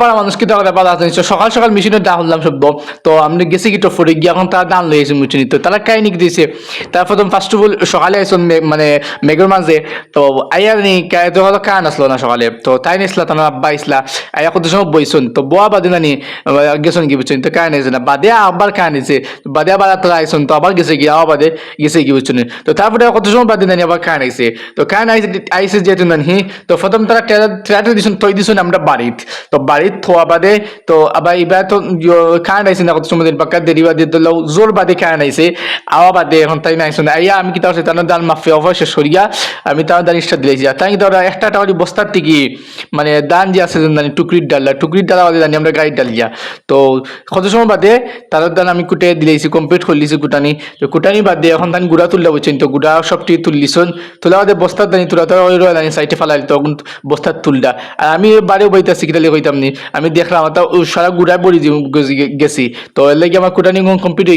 পাড়া মানুষ কি তারা ব্যাপার আছে নিশ্চয়। সকাল সকাল মেশিনে দা হলাম সব তো আমি গেছি কি টফরে গিয়ে, এখন তারা দান লই এসে তো তারা কাহিনী দিয়েছে? তার প্রথম ফার্স্ট অফ অল সকালে আইসন মানে মেঘের মাঝে। তো আইয়ার নি তো হলো কান আসলো না সকালে। তো তাই নিসলা তোমার আব্বা ইসলা আইয়া কত সময় বইছুন তো বোয়া বাদে নানি গেছন কি বুঝছেন? তো আইছে না। বাদে আবার আইছে বাদে আবার তারা আইসন, তো আবার গেছে গিয়ে আবার বাদে গেছে কি বুঝছেন? তো তারপরে কত সময় বাদে নানি আবার কান আইছে তো কান আইছে আইছে যেহেতু নানি তো প্রথম তারা ট্রেটার দিছুন তৈ দিছুন আমরা বাড়িত। তো বাড়িত থোয়া বাদে তো আবার এবার তো কান আইছে না কত সময় পাক্কা দেরি বাদে তো লও জোর বাদে কান আইছে আওয়া বাদে এখন তাই নাইছো না আইয়া আমি কি তার তার দান মাফি অবশ্যই সরিয়া আমি তার দান দিলেছি আর তাই তারা একটা টাকা বস্তার থেকে মানে দান যে আছে জানি টুকরির ডাল্লা টুকরির ডালা বাদে জানি আমরা গাড়ির ডালিয়া তো কত সময় বাদে তার দান আমি কুটে দিলেছি কমপ্লিট করলিছি কুটানি তো কুটানি বাদে এখন দান গুড়া তুললা বুঝছেন তো গুড়া সবটি তুললিছন তোলা বাদে বস্তার দানি তুলা তোরা ওই রয়ে দানি সাইডে ফালাই তখন বস্তার তুলডা আর আমি বাড়িও বইতাছি কিতালে কইতাম নি আমি দেখলাম তো সারা গুড়ায় পড়ি গেছি তো এর লাগে আমার কুটানি কমপ্লিট হয়ে।